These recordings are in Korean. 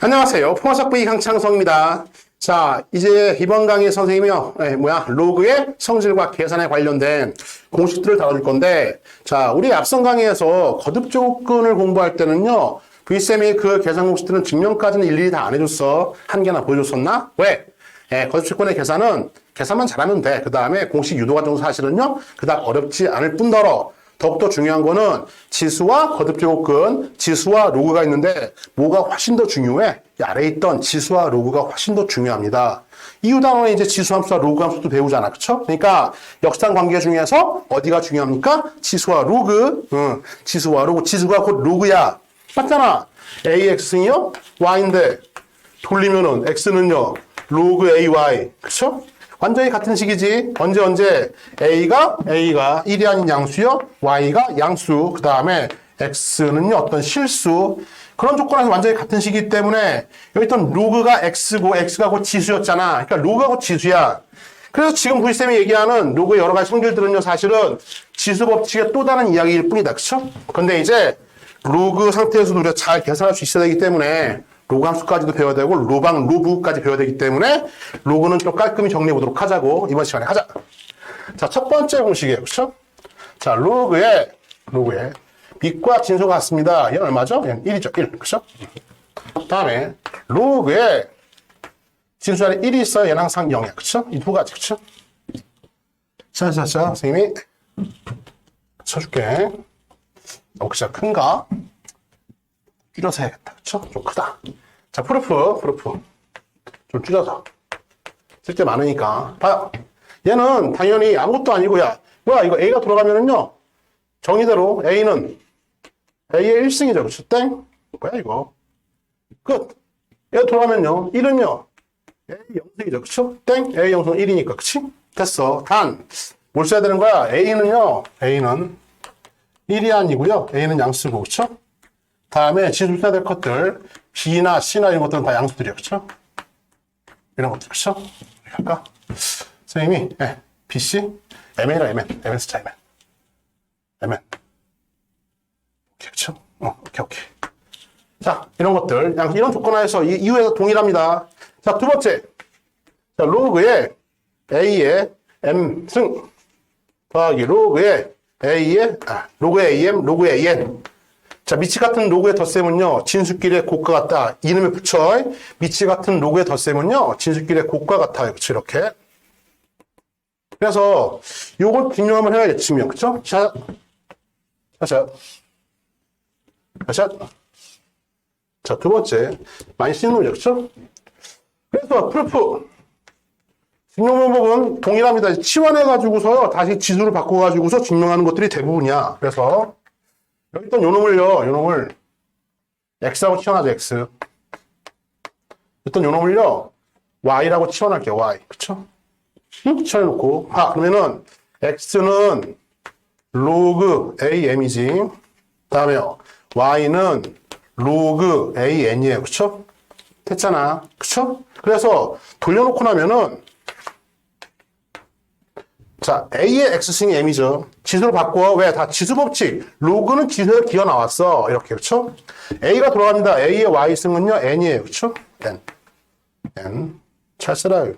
안녕하세요. 포화석 V 강창성입니다. 자, 이제 이번 강의 선생님이요. 예, 뭐야, 로그의 성질과 계산에 관련된 공식들을 다룰 건데, 자, 우리 앞선 강의에서 거듭 조건을 공부할 때는요, V쌤이 그 계산 공식들은 증명까지는 일일이 다 안 해줬어. 한 개나 보여줬었나? 왜? 예, 거듭 조건의 계산은 계산만 잘하면 돼. 그 다음에 공식 유도 과정 사실은요, 그닥 어렵지 않을 뿐더러, 더욱더 중요한 거는 지수와 거듭 제곱근, 지수와 로그가 있는데 뭐가 훨씬 더 중요해? 이 아래에 있던 지수와 로그가 훨씬 더 중요합니다. 이유 단원에 이제 지수함수와 로그 함수도 배우잖아. 그쵸? 그러니까 역상 관계 중에서 어디가 중요합니까? 지수와 로그. 응. 지수와 로그. 지수가 곧 로그야. 맞잖아. AX는요? Y인데 돌리면은 X는요? 로그 AY. 그쵸? 완전히 같은 식이지. 언제 언제 A가 A가 1이 아닌 양수요. Y가 양수. 그 다음에 X는요 어떤 실수. 그런 조건에서 완전히 같은 식이기 때문에 여기 있던 로그가 X고 X가 곧 지수였잖아. 그러니까 로그가 곧 지수야. 그래서 지금 V쌤이 얘기하는 로그의 여러 가지 성질들은요 사실은 지수 법칙의 또 다른 이야기일 뿐이다. 그쵸? 근데 이제 로그 상태에서도 우리가 잘 계산할 수 있어야 되기 때문에 로그 함수까지도 배워야 되고 로방, 로브까지 배워야 되기 때문에 로그는 좀 깔끔히 정리해 보도록 하자고 이번 시간에 하자. 자, 첫 번째 공식이에요. 그렇죠? 자, 로그의 로그의 빛과 진수가 같습니다. 얘는 얼마죠? 얘는 1이죠. 1. 그렇죠? 다음에 로그의 진수 안에 1이 있어요. 얘는 항상 0이야. 그렇죠? 이 두 가지. 그렇죠? 자, 자, 자. 선생님이 쳐줄게. 혹시 큰가? 줄여서 해야겠다. 그쵸? 좀 크다. 자, 프루프, 프루프. 좀 줄여서. 쓸게 많으니까. 봐요. 얘는 당연히 아무것도 아니고, 야, 뭐야, 이거 A가 돌아가면은요, 정의대로 A는 A의 1승이죠. 그쵸? 땡? 뭐야, 이거. 끝. 얘가 돌아가면요, 1은요, A 0승이죠. 그쵸? 땡? A 0승 1이니까. 그치? 됐어. 단, 뭘 써야 되는 거야? A는요, A는 1이 아니고요. A는 양수고, 그쵸? 다음에 지수 써야 될 것들 B나 C나 이런 것들은 다 양수들이에요. 그렇죠? 이런 것들 그렇죠? 할까? 선생님이 네, B, C, MN이라 MN, MN 숫자 MN MN 오케이 그렇죠? 어, 오케이 오케이 자 이런 것들 양 이런 조건 하에서 이 이후에서 동일합니다. 자 두 번째 자 로그의 A의 M승 더하기 로그의 A의 아, 로그의 AM 로그의 AN 자, 미치 같은 로그의 덧셈은요, 진수끼리의 곱과 같다. 이름에 붙여. 미치 같은 로그의 덧셈은요, 진수끼리의 곱과 같아요. 그쵸, 이렇게. 그래서, 요걸 증명 한번 해야겠지. 그쵸? 샷. 샷, 샷. 샷. 자, 두 번째. 많이 쓰는 놈이죠, 그쵸? 그래서, 프루프. 증명 방법은 동일합니다. 치환해가지고서 다시 지수를 바꿔가지고서 증명하는 것들이 대부분이야. 그래서, 여기 있던 요 놈을요, 요 놈을 x하고 치환하죠, x. 일단 요 놈을요, y라고 치환할게요, y. 그쵸? 응? 치환해놓고. 아, 그러면은, x는 로그 am이지. 다음에요, y는 로그 an이에요. 그쵸? 됐잖아. 그쵸? 그래서 돌려놓고 나면은, 자, A의 X승이 M이죠. 지수를 바꿔. 왜? 다 지수 법칙. 로그는 지수에 기어 나왔어. 이렇게, 그쵸? A가 돌아갑니다. A의 Y승은요, N이에요. 그쵸? N. N. 잘 쓰라요.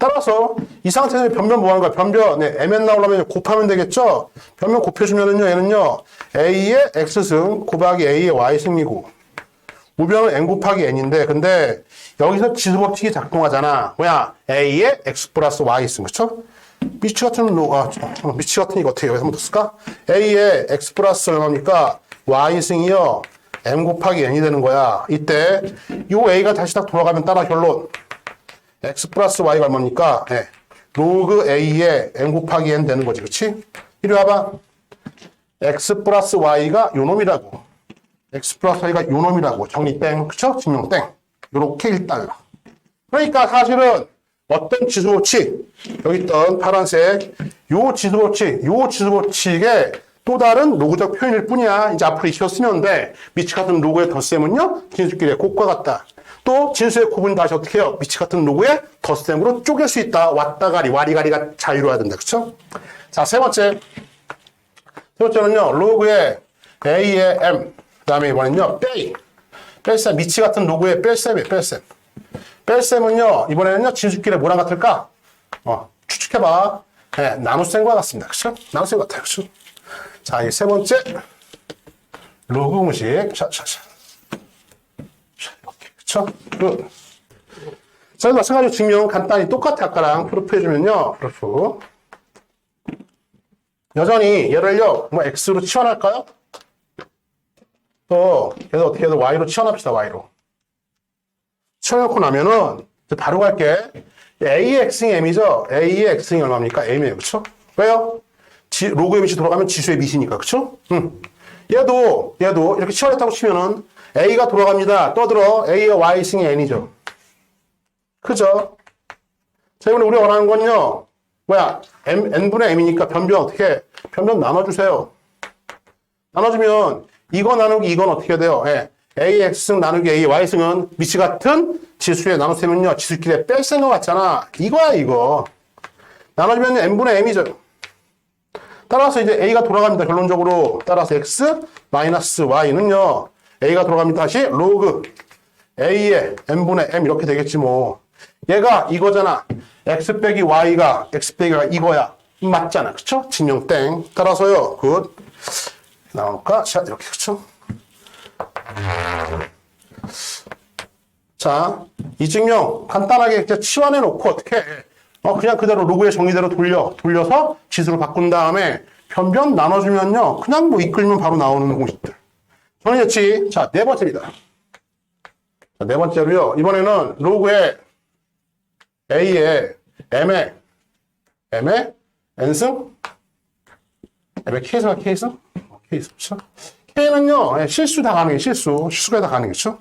따라서, 이 상태에서 변변 뭐 하는 거야? 변변. 네, MN 나오려면 곱하면 되겠죠? 변변 곱해주면은요, 얘는요, A의 X승 곱하기 A의 Y승이고, 우변은 N 곱하기 N인데, 근데, 여기서 지수 법칙이 작동하잖아. 뭐야? A의 X 플러스 Y승. 그쵸? 미치 같은 로, 아, 잠깐만, 미치 같은 이거 어떻게 여기서 쓸까? A의 X 플러스 얼마입니까? Y승이요. M 곱하기 N이 되는 거야. 이때, 요 A가 다시 딱 돌아가면 따라 결론. X 플러스 Y가 얼마입니까? 네. 로그 A의 M 곱하기 N 되는 거지. 그치? 이리 와봐. X 플러스 Y가 요 놈이라고. X 플러스 Y가 요 놈이라고. 정리 땡. 그쵸? 증명 땡. 요렇게 1달러. 그러니까 사실은 어떤 지수법칙, 여기 있던 파란색, 요 지수법칙, 요 지수법칙의 또 다른 로그적 표현일 뿐이야. 이제 앞으로 익혀 쓰면 돼. 미치 같은 로그의 덧셈은요, 진수끼리의 곱과 같다. 또 진수의 곱은 다시 어떻게 해요? 미치 같은 로그의 덧셈으로 쪼갤 수 있다. 왔다 가리, 와리가리가 자유로워야 된다. 그쵸? 자, 세 번째. 세 번째는요, 로그의 A의 M, 그 다음에 이번엔요, 빼기. 뺄셈, 미치 같은 로그의 뺄셈이에요, 뺄셈. 뺄셈은요, 이번에는요, 진수끼리 뭐랑 같을까? 어, 추측해봐. 네, 나눗셈과 같습니다. 그쵸? 나눗셈 같아요. 그쵸? 자, 이 세 번째, 로그 공식. 자, 자, 자. 그쵸? 그. 자, 마찬가지로 증명 간단히 똑같아. 아까랑 프루프 해주면요. 프루프. 여전히 얘를요, 뭐 x로 치환할까요? 또 얘도 어떻게 해도 y로 치환합시다. y로. 치환해놓고 나면은 바로 갈게. x승이 m이죠. x승이 얼마입니까? m이에요. 그쵸? 왜요? 지, 로그의 밑이 돌아가면 지수의 밑이니까. 그쵸? 응. 얘도 얘도 이렇게 치환했다고 치면은 a가 돌아갑니다. 떠들어 a의 y승이 n이죠. 그죠? 자, 이번에 우리가 원하는 건요. 뭐야? m, n분의 m이니까 변변 어떻게 해? 변변 나눠주세요. 나눠주면 이거 나누기 이건 어떻게 돼요? 예. AX승 나누기 AY승은 위치 같은 지수의 나눗셈은요. 지수끼리 뺄셈 것 같잖아. 이거야 이거. 나눠주면 n분의 m이죠. 따라서 이제 A가 돌아갑니다. 결론적으로 따라서 X 마이너스 Y는요. A가 돌아갑니다. 다시 로그 A의 n분의 m 이렇게 되겠지 뭐. 얘가 이거잖아. X 빼기 Y가 X 빼기가 이거야. 맞잖아. 그쵸? 증명 땡. 따라서요. 굿. 나올까? 자, 이렇게, 그쵸? 자, 이 증명 간단하게 이렇게 치환해 놓고 어떻게 해? 어, 그냥 그대로 로그의 정의대로 돌려, 돌려서 지수로 바꾼 다음에 변변 나눠주면요. 그냥 뭐 이끌면 바로 나오는 공식들. 정리했지? 자, 네 번째입니다. 자, 네 번째로요. 이번에는 로그의 A의 M의 M의 N승 M의 K승과 K승? 어, K승? K는요, 예, 실수 다 가능해, 실수. 실수가 다 가능했죠?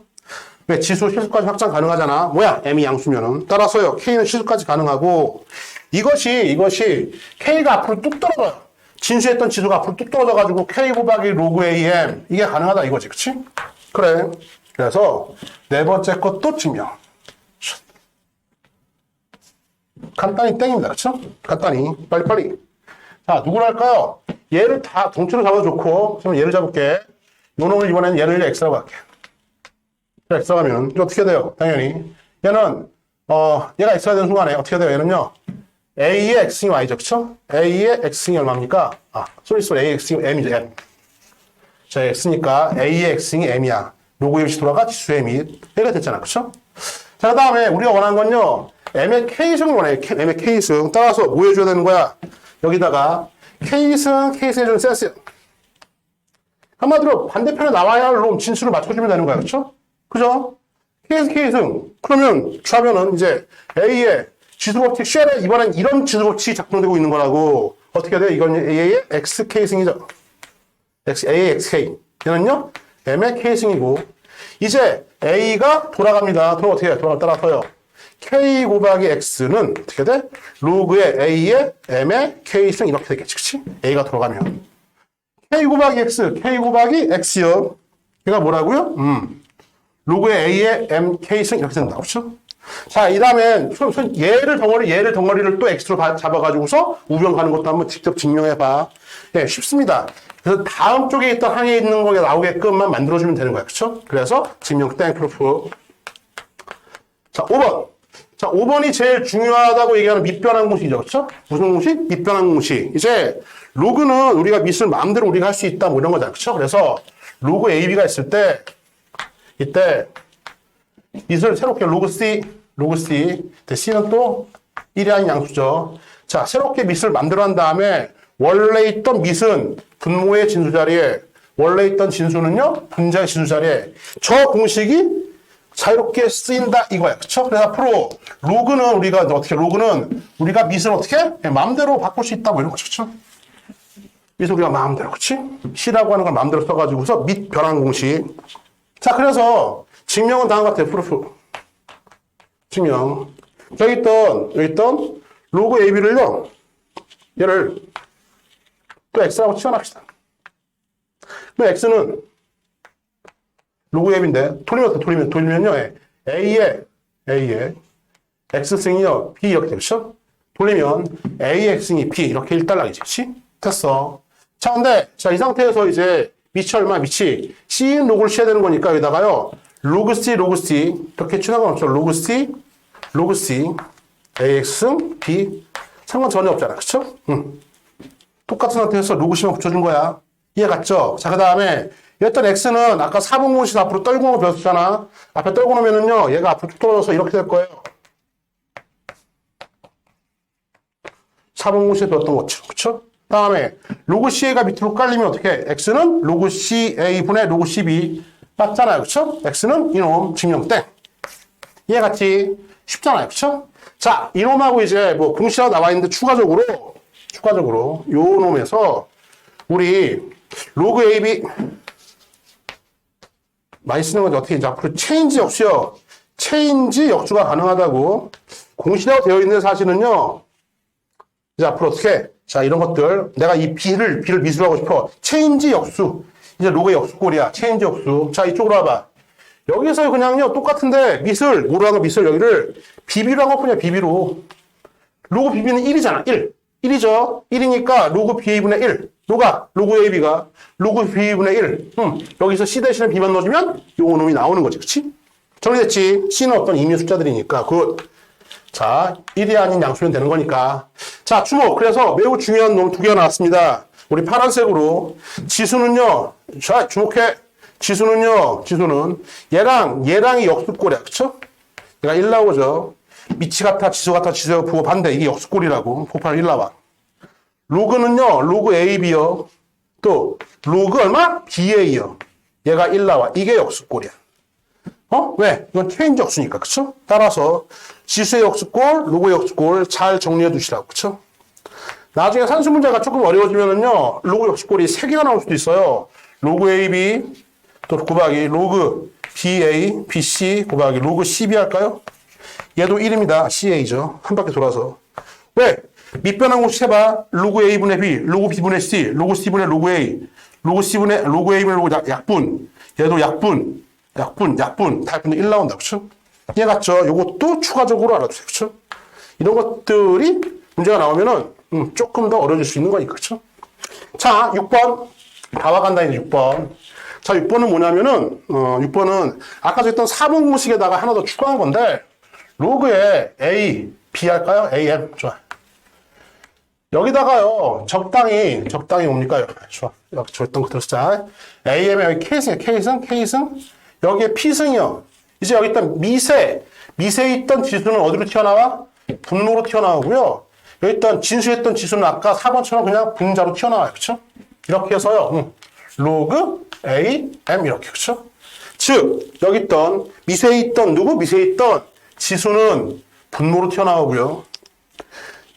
왜? 지수 실수까지 확장 가능하잖아. 뭐야? M이 양수면은. 따라서요, K는 실수까지 가능하고, 이것이, 이것이 K가 앞으로 뚝 떨어져요. 진수했던 지수가 앞으로 뚝 떨어져가지고 K 곱하기 로그 AM. 이게 가능하다 이거지, 그치? 그래. 그래서 네 번째 것도 증명. 간단히 땡입니다. 그쵸? 간단히. 빨리빨리. 자, 누구를 할까요? 얘를 다 동체로 잡아줬고, 그럼 얘를 잡을게. 요 놈을 이번에는 얘를 x라고 할게. x라고 하면, 어떻게 돼요? 당연히. 얘는, 어, 얘가 x가 되는 순간에 어떻게 돼요? 얘는요, a의 x승이 y죠. 그쵸? a의 x승이 얼마입니까? 아, 소리 소리 a의 x승이 m이죠, m. 자, x니까 a의 x승이 m이야. 로그의 위치 돌아가 지수의 m이 얘가 됐잖아. 그쵸? 자, 그 다음에 우리가 원하는 건요, m의 k승을 원해. m의 k승. 따라서 뭐 해줘야 되는 거야? 여기다가 k승 해주는 센스. 한마디로 반대편에 나와야 할 놈 진수를 맞춰주면 되는 거야. 그쵸? 그죠? k승, k승. 그러면 좌변은 이제 a의 지수법칙 쉘에 이번엔 이런 지수법칙이 작동되고 있는 거라고. 어떻게 돼요? 이건 a의 x x, a의 xk. 얘는요, m의 k승이고. 이제 a가 돌아갑니다. 그럼 어떻게 해? 돌아 따라서요. K 곱하기 x는 어떻게 돼? 로그의 a의 m의 k승 이렇게 되겠지, 그치? a가 돌아가면 k 곱하기 x, k 곱하기 x요. 얘가 뭐라고요? 음, 로그의 a의 m k승 이렇게 된다, 그렇죠? 자, 이 다음엔 얘를 덩어리, 얘를 덩어리를 또 x로 바- 잡아가지고서 우변 가는 것도 한번 직접 증명해봐. 예, 쉽습니다. 그래서 다음 쪽에 있던 항에 있는 거가 나오게끔만 만들어주면 되는 거야, 그렇죠? 그래서 증명 땡 프로프. 자, 5번. 자, 5번이 제일 중요하다고 얘기하는 밑변환 공식이죠. 그렇죠? 무슨 공식? 밑변환 공식. 이제 로그는 우리가 밑을 마음대로 우리가 할 수 있다 뭐 이런 거잖아요. 그렇죠? 그래서 로그 AB가 있을 때 이때 밑을 새롭게 로그 C, 로그 C. 근데 C는 또 1이라는 양수죠. 자, 새롭게 밑을 만들어 한 다음에 원래 있던 밑은 분모의 진수 자리에 원래 있던 진수는요 분자의 진수 자리에 저 공식이 자유롭게 쓰인다 이거야. 그쵸? 그래서 앞으로 로그는 우리가 어떻게 로그는 우리가 밑을 어떻게 해? 마음대로 바꿀 수 있다 뭐 이런 거죠. 그쵸? 밑을 우리가 마음대로 그치? C라고 하는 걸 마음대로 써가지고서 밑 변환 공식. 자 그래서 증명은 다음과 같아요. 프루프. 증명. 여기 있던 여기 있던 로그 AB를요. 얘를 또 X라고 치환합시다. 그럼 X는 로그 앱인데 돌리면 돌리면 돌리면요 예. A의 A의 X승이요 B 이렇게 되죠 돌리면 A의 X승이 B 이렇게 일단락이지 그치? 됐어 자 근데 자 이 상태에서 이제 밑이 얼마 밑이 C인 로그를 쳐야 되는 거니까 여기다가요 로그 C, 로그 C. 이렇게 추나가 없죠. 로그 C, 로그 C. AX, B. 상관 전혀 없잖아. 그쵸? 응. 똑같은 상태에서 로그 C만 붙여준 거야. 이해 갔죠? 자, 그 다음에 일단 X는 아까 4번 공식 앞으로 떨고 놓으면 배웠잖아. 앞에 떨고 놓으면은요, 얘가 앞으로 쭉 떨어져서 이렇게 될 거예요. 4번 공식에 배웠던 것처럼. 그쵸? 다음에 로그 CA가 밑으로 깔리면 어떻게? X는 로그 CA분의 로그 CB 맞잖아요. 그쵸? X는 이놈 증명 땡. 이해 갔지? 쉽잖아요. 그쵸? 자, 이놈하고 이제 뭐 공식으로 나와 있는데 추가적으로 추가적으로 요 놈에서 우리 로그 AB 많이 쓰는 건데 어떻게 이제 앞으로 체인지 역수요. 체인지 역수가 가능하다고 공시라고 되어 있는 사실은요. 이제 앞으로 어떻게? 자 이런 것들. 내가 이 B를 B를 미수로 하고 싶어. 체인지 역수. 이제 로그의 역수 꼴이야. 체인지 역수. 자 이쪽으로 와봐. 여기서 그냥요 똑같은데 미술 하는 미술 여기를 비비로 한 것뿐이야 비비로. 로그 비비는 1이잖아 1 1이죠? 1이니까 로그 BA분의 1 로가 로그 AB가 로그 BA분의 1 음, 여기서 C 대신에 B만 넣어주면 요 놈이 나오는 거지 그치? 정리됐지? C는 어떤 임의 숫자들이니까 그 자, 1이 아닌 양수면 되는 거니까. 자, 주목. 그래서 매우 중요한 놈 두 개가 나왔습니다. 우리 파란색으로. 지수는요, 자, 주목해. 지수는요, 지수는 얘랑, 얘랑이 역수꼴이야. 그쵸? 얘가 1 나오죠. 미치 같아, 지수 같아, 지수가 부호 반대. 이게 역수꼴이라고. 곱하면 1 나와. 로그는요, 로그 AB요. 또, 로그 얼마? BA요. 얘가 1 나와. 이게 역수꼴이야. 어? 왜? 이건 체인지 역수니까, 그쵸? 따라서 지수의 역수꼴, 로고의 역수꼴 잘 정리해 두시라고, 그쵸? 나중에 산수 문제가 조금 어려워지면은요, 로고 역수꼴이 3개가 나올 수도 있어요. 로그 AB, 또 곱하기 로그 BA, BC, 곱하기 로그 CB 할까요? 얘도 1입니다. CA죠. 한 바퀴 돌아서. 왜? 밑변한 공식 해봐. 로그 A분의 B, 로그 B분의 C, 로그 C분의 로그 A, 로그 C분의, 로그 A분의 로그 약- 약분. 얘도 약분, 약분, 약분. 다 약분의 1 나온다. 그쵸? 이해 갔죠? 요것도 추가적으로 알아두세요. 그쵸? 이런 것들이 문제가 나오면은, 음, 조금 더 어려질 수 있는 거니까. 그쵸? 자, 6번. 다 와 간다, 이제 6번. 자, 6번은 뭐냐면은, 어, 6번은 아까 했던 4번 공식에다가 하나 더 추가한 건데, 로그에 A, B 할까요? AM. 좋아. 여기다가요, 적당히, 적당히 뭡니까? 좋아. 여기 줬던 것들 쓰자. AM에 여기 K승이야, K승, K승. 여기에 P승이요. 이제 여기 있던 미세, 미세에 있던 지수는 어디로 튀어나와? 분모로 튀어나오고요. 여기 있던 진수했던 지수는 아까 4번처럼 그냥 분자로 튀어나와요. 그쵸? 이렇게 해서요. 음. 로그 A, M 이렇게. 그쵸? 즉, 여기 있던 미세에 있던 누구? 미세에 있던 지수는 분모로 튀어나오고요.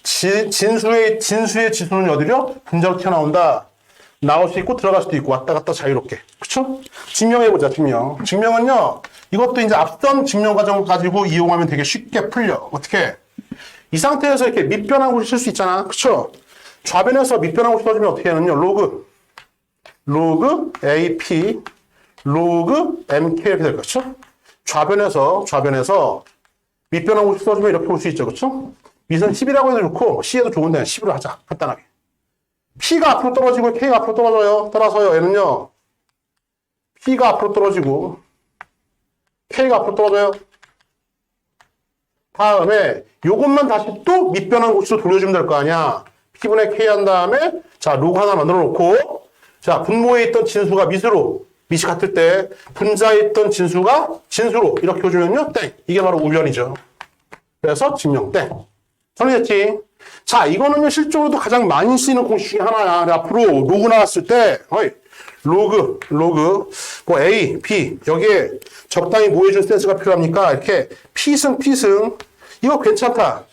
지- 진수의 진수의 지수는 어디죠? 분자로 튀어나온다. 나올 수 있고 들어갈 수도 있고 왔다 갔다 자유롭게. 그쵸? 증명해 보자. 증명. 증명은요. 이것도 이제 앞선 증명 과정 가지고 이용하면 되게 쉽게 풀려. 어떻게? 이 상태에서 이렇게 밑변하고 쓸수 있잖아. 그쵸? 좌변에서 밑변하고 써주면 어떻게 하느냐? 로그 로그 AP 로그 MK 이렇게 될 거죠. 좌변에서 좌변에서 밑변하고 써주면 이렇게 볼수 있죠. 그쵸? 밑은 10이라고 해도 좋고 C에도 좋은데 10으로 하자. 간단하게. P가 앞으로 떨어지고 K가 앞으로 떨어져요. 따라서요. 얘는요. P가 앞으로 떨어지고 K가 앞으로 떨어져요. 다음에 요것만 다시 또 밑변한 곳으로 돌려주면 될 거 아니야. P분의 K 한 다음에 자 로그 하나 만들어 놓고 자 분모에 있던 진수가 밑으로 밑이 같을 때 분자에 있던 진수가 진수로 이렇게 해주면요 땡 이게 바로 우변이죠. 그래서 증명 땡 정리됐지? 자 이거는요 실적으로도 가장 많이 쓰이는 공식 중에 하나야. 앞으로 로그 나왔을 때 어이 로그 로그 뭐 A, B 여기에 적당히 모여준 센스가 필요합니까? 이렇게 P승 P승 이거 괜찮다.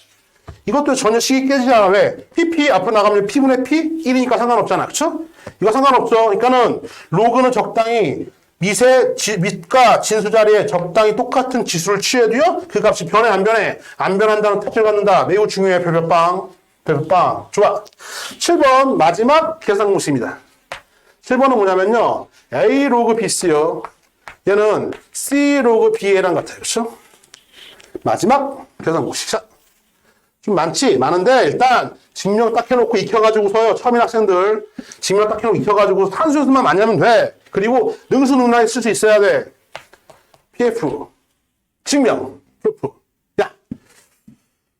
이것도 전혀 식이 깨지지 않아. 왜? PP 앞으로 나가면 P분의 P 1이니까 상관없잖아. 그쵸? 이거 상관없어. 그러니까는 로그는 적당히 밑에 지, 밑과 진수 자리에 적당히 똑같은 지수를 취해도요. 그 값이 변해 안 변해? 안 변한다는 특징을 갖는다. 매우 중요해. 별별빵. 별별빵. 좋아. 7번 마지막 계산 공식입니다. 7번은 뭐냐면요. A 로그 BC요. 얘는 C 로그 BA랑 같아요. 그렇죠? 마지막 계산 공식. 자, 좀 많지? 많은데 일단 증명 딱 해놓고 익혀가지고서요. 처음인 학생들 증명 딱 해놓고 익혀가지고 산수수만 많이 하면 돼. 그리고 능수 능란에 쓸 수 있어야 돼. PF. 증명. 프루프. 야.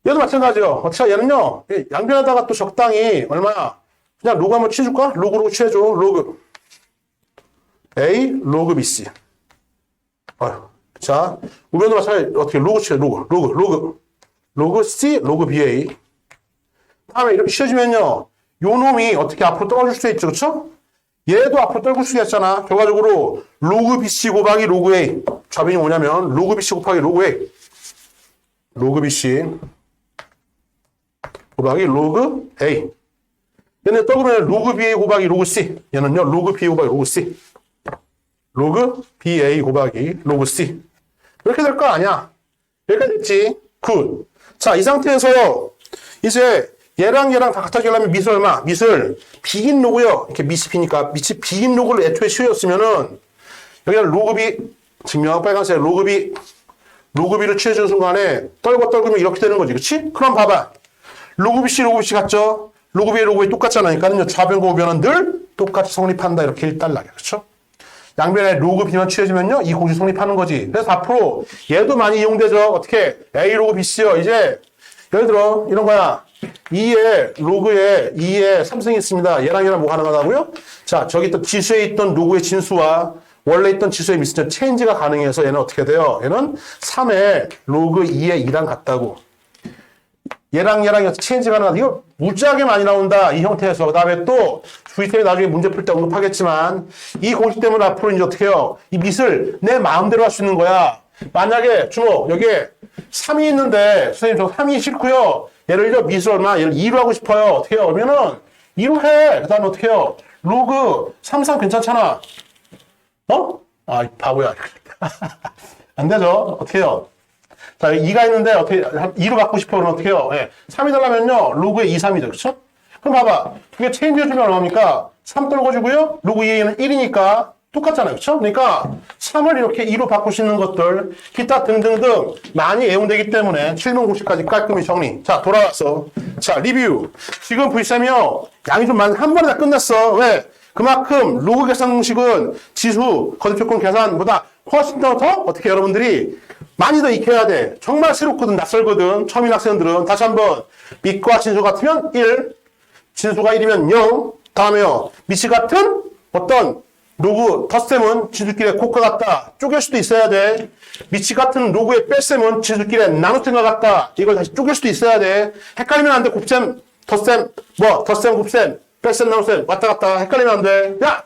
얘도 마찬가지요. 어차피 얘는요, 이 양변에다가 또 적당히 얼마야? 그냥 로그 한번 취해줄까? 로그로 취해줘. 로그. A, 로그 BC. 어휴. 자, 우변도 마찬가지 어떻게 로그 취해, 로그, 로그, 로그. 로그 C, 로그 BA. 다음에 이렇게 씌워주면요. 요 놈이 어떻게 앞으로 떨어질 수 있죠. 그쵸? 얘도 앞으로 떨굴 수 있잖아. 결과적으로 로그 BC 곱하기 로그 A. 좌변이 뭐냐면 로그 BC 곱하기 로그 A. 로그 BC 곱하기 로그 A. 얘는 떨구면 로그 BA 곱하기 로그 C. 얘는요. 로그 BA 곱하기 로그 C. 로그 BA 곱하기 로그 C. 이렇게 될 거 아니야. 여기까지 됐지. 굿. 자, 이 상태에서 이제 얘랑 얘랑 다 같아지게 하려면 미술 얼마? 미술 비긴 로그요. 이렇게 비니까 미치 비긴 로그를 애초에 씌웠으면은 여기다 로그비 증명하고 빨간색 로그비 로그비를 취해준 순간에 떨고 떨구면 이렇게 되는 거지. 그치? 그럼 봐봐. 로그비 C 로그비 C 같죠? 로그비 로그비 똑같잖아. 그러니까 좌변과 우변은 늘 똑같이 성립한다. 이렇게 일단락이야. 그쵸? 양변에 로그 B만 취해지면요. 이 공식 성립하는 거지. 그래서 앞으로 얘도 많이 이용되죠. 어떻게? A 로그 BC요. 이제 예를 들어 이런 거야. 2에 로그에 2에 삼성이 있습니다. 얘랑 얘랑 뭐 가능하다고요? 자, 저기 있던 지수에 있던 로그의 진수와 원래 있던 지수의 미스전 체인지가 가능해서 얘는 어떻게 돼요? 얘는 3에 로그 2에 2랑 같다고. 얘랑 얘랑 체인지 가능하다. 이거 무지하게 많이 나온다. 이 형태에서. 그 다음에 또 주의템이 나중에 문제 풀 때 언급하겠지만 이 공식 때문에 앞으로 이제 어떻게 해요? 이 밑을 내 마음대로 할 수 있는 거야. 만약에 주모 여기에 3이 있는데 선생님 저 3이 싫고요. 예를 들어 미술 얼마? 얘를 2로 하고 싶어요. 어떻게 해요? 그러면은 2로 해. 그 다음에 어떻게 해요? 로그 3, 3 괜찮잖아. 어? 아, 이 바보야. 안 되죠? 어떻게 해요? 자, 2가 있는데 어떻게 2로 바꾸고 싶어 그러면 어떻게 해요? 예. 3이 달라면요. 로그에 2, 3이죠. 그렇죠? 그럼 봐봐. 두개 체인지 해주면 얼마입니까? 3 떨궈주고요. 로그 2에는 1이니까 똑같잖아요. 그렇죠? 그러니까 3을 이렇게 2로 바꿀 수 있는 것들 기타 등등등 많이 애용되기 때문에 7번 공식까지 깔끔히 정리. 자, 돌아왔어. 자, 리뷰. 지금 V3이요. 양이 좀 많은 한 번에 다 끝났어. 왜? 그만큼 로그 계산 공식은 지수, 거듭조건 계산보다 훨씬 더, 더 어떻게 여러분들이 많이 더 익혀야 돼. 정말 새롭거든, 낯설거든. 처음인 학생들은 다시 한번 밑과 진수 같으면 1, 진수가 1이면 0, 다음에요. 밑이 같은 어떤 로그 덧셈은 진수끼리 곱과 같다. 쪼갤 수도 있어야 돼. 밑이 같은 로그의 뺄셈은 진수끼리 나눗셈과 같다. 이걸 다시 쪼갤 수도 있어야 돼. 헷갈리면 안 돼. 곱셈, 덧셈, 뭐, 덧셈, 곱셈, 뺄셈, 나눗셈 왔다 갔다 헷갈리면 안 돼. 야!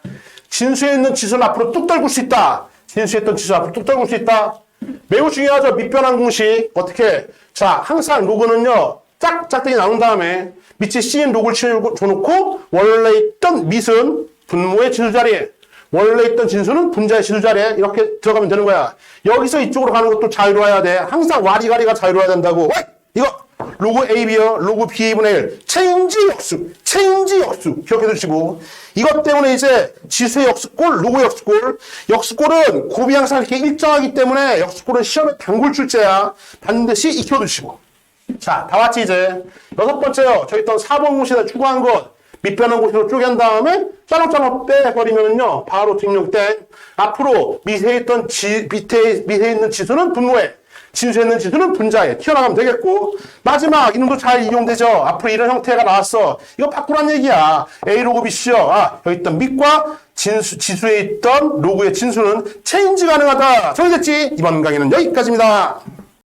진수에 있는 지수는 앞으로 뚝 떨굴 수 있다. 진수에 있던 지수 앞으로 뚝 떨굴 수 있다. 매우 중요하죠. 밑변환 공식. 어떻게? 자, 항상 로그는요. 짝, 짝대기 나눈 다음에 밑에 C인 로그를 쳐놓고 원래 있던 밑은 분모의 진수 자리에 원래 있던 진수는 분자의 진수 자리에 이렇게 들어가면 되는 거야. 여기서 이쪽으로 가는 것도 자유로워야 돼. 항상 와리가리가 자유로워야 된다고. 왜? 이거 로그 AB요. 로그 B분의 1. 체인지 역수. 체인지 역수. 기억해 두시고. 이것 때문에 이제 지수의 역수꼴, 로그 역수꼴. 역수꼴은 곱이 항상 이렇게 일정하기 때문에 역수꼴은 시험에 단골 출제야. 반드시 익혀 두시고. 자, 다 왔지, 이제. 여섯 번째요. 저 있던 4번 공식에다 추가한 것. 밑변환 공식으로 쪼갠 다음에 짜놓짜놓 빼버리면요. 바로 등록된 앞으로 밑에 있던 지, 밑에, 밑에 있는 지수는 분모에, 진수에 있는 지수는 분자에 튀어나가면 되겠고, 마지막, 이놈도 잘 이용되죠. 앞으로 이런 형태가 나왔어. 이거 바꾸란 얘기야. A 로그 B씨요. 아, 여기 있던 밑과 진수, 지수에 있던 로그의 진수는 체인지 가능하다. 정리됐지? 이번 강의는 여기까지입니다.